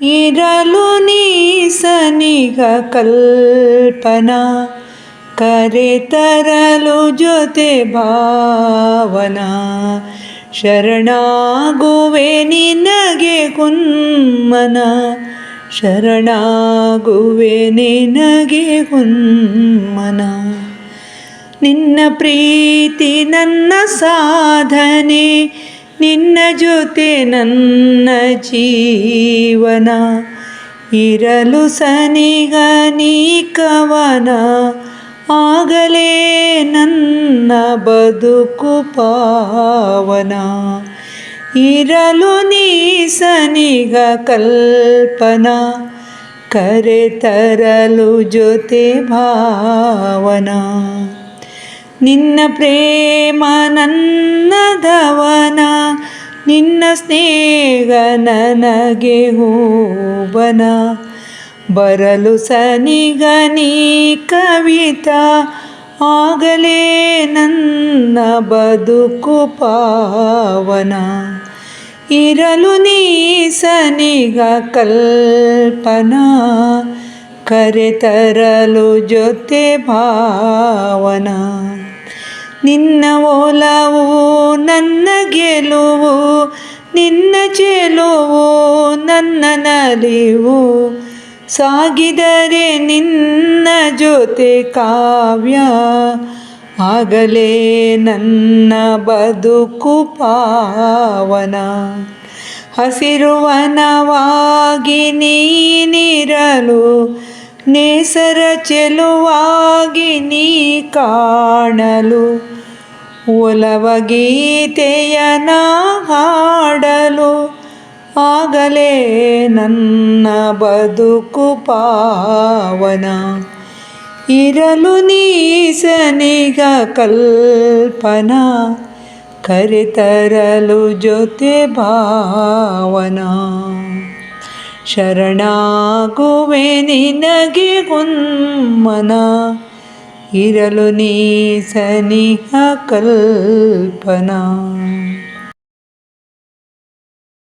ಇರಲು ನೀಸನಿಗ ಕಲ್ಪನ, ಕರೆ ತರಲು ಜೊತೆ ಭಾವನಾ. ಶರಣಾಗುವೆ ನಿನಗೆ ಕುನ್ಮನ ಶರಣಾಗುವೆ ನಿನಗೆ ಕುನ್ಮನ ನಿನ್ನ ಪ್ರೀತಿ ನನ್ನ ಸಾಧನೆ ನಿನ್ನ ಜೊತೆ ನನ್ನ ಜೀವನ. ಇರಲು ಸನಿಗ ನೀ ಕವನ. ಆಗಲೇ ನನ್ನ ಬದುಕು ಪಾವನ. ಇರಲು ನೀ ಸನಿಗ ಕಲ್ಪನಾ. ಕರೆ ತರಲು ಜೊತೆ ಭಾವನ. ನಿನ್ನ ಪ್ರೇಮ ನನ್ನದವನ ನಿನ್ನ ಸ್ನೇಹ ನನಗೆ ಹೂಬನ ಬರಲು ಸನಿಗ ನೀ ಕವಿತಾ, ಆಗಲೇ ನನ್ನ ಬದುಕು ಪಾವನ. ಇರಲು ನೀ ಸನಿಗ ಕಲ್ಪನಾ ಕರೆ ತರಲು ಜೊತೆ ಭಾವನ. ನಿನ್ನ ಒಲವು ನನ್ನ ಗೆಲುವು, ನಿನ್ನ ಚೆಲುವು, ನನ್ನ ನಲಿವು. ಸಾಗಿದರೆ ನಿನ್ನ ಜೊತೆ ಕಾವ್ಯ, ಆಗಲೇ ನನ್ನ ಬದುಕು ಪಾವನ. ಹಸಿರುವನವಾಗಿ ನೀನಿರಲು, ನೇಸರ ಚೆಲುವಾಗಿ ನೀ ಕಾಣಲು. ಒಲವ ಗೀತೆಯನ ಹಾಡಲು ಆಗಲೇ ನನ್ನ ಬದುಕು ಪಾವನ. ಇರಲು ನೀಸನಿಗ ಕಲ್ಪನ, ಕರೆತರಲು ಜೊತೆ ಭಾವನ. ಶರಣಾಗುವೆ ನಿನಗೆ ಗುನ್ಮನ ಇರಲು ನೀ ಸನಿಹ ಕಲ್ಪನಾ